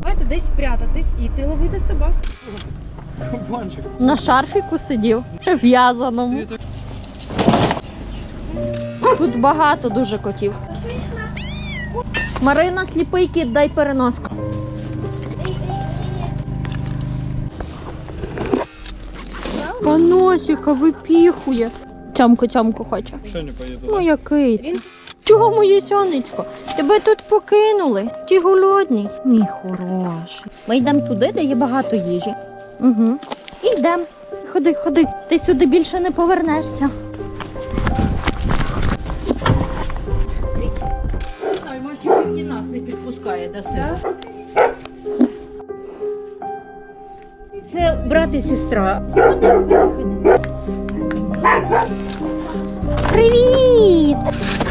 Давайте десь спрятатись і йти ловити собак. Кабанчик. На шарфіку сидів, в'язаному. Тут багато дуже котів. Марина, сліпий кіт, дай переноску. Паносіка випіхує. Тямку, тямку хоче. Ще не поїду. Моя киця. Чого моє сонечко? Тебе тут покинули. Ті голодні. Мій хороший. Ми йдемо туди, де є багато їжі. Угу. Йдемо. Ходи, ходи. Ти сюди більше не повернешся. Ай, мальчик і нас не підпускає до себе. Це брат і сестра. Привіт!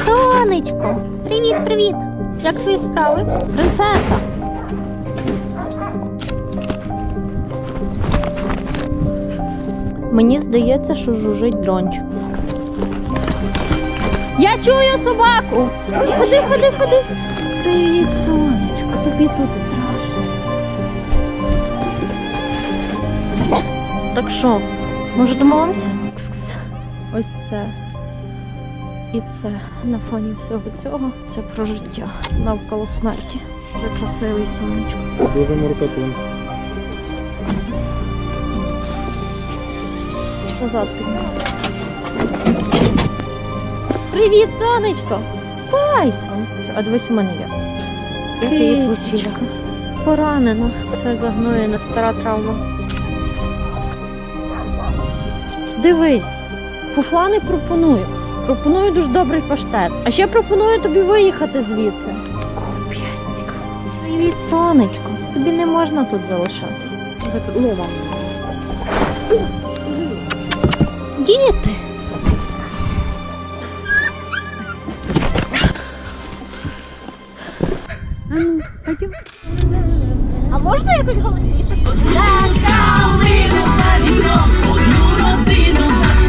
Сонечко! Привіт, привіт! Як твої справи? Принцеса! Мені здається, що жужить дрончик. Я чую собаку! Ходи, ходи, ходи! Привіт, сонечко, тобі тут страшно. Так що, може домовимося? Ось це. І це на фоні всього цього це про життя навколо смерті. Це красивий сонечко. Дуже муркотун. Назад. Привіт, сонечко! Дай, сонечко. А дивись у мене є. Її Кицечка. Поранено. Це загноєна стара травма. Дивись, фуфла не пропоную. Пропоную дуже добрий паштет. А ще пропоную тобі виїхати звідси. Куп'янська. Привіт, сонечко. Тобі не можна тут залишатись. Лова. Діти. А можна якось голосніше? Калину за вікном, одну родину за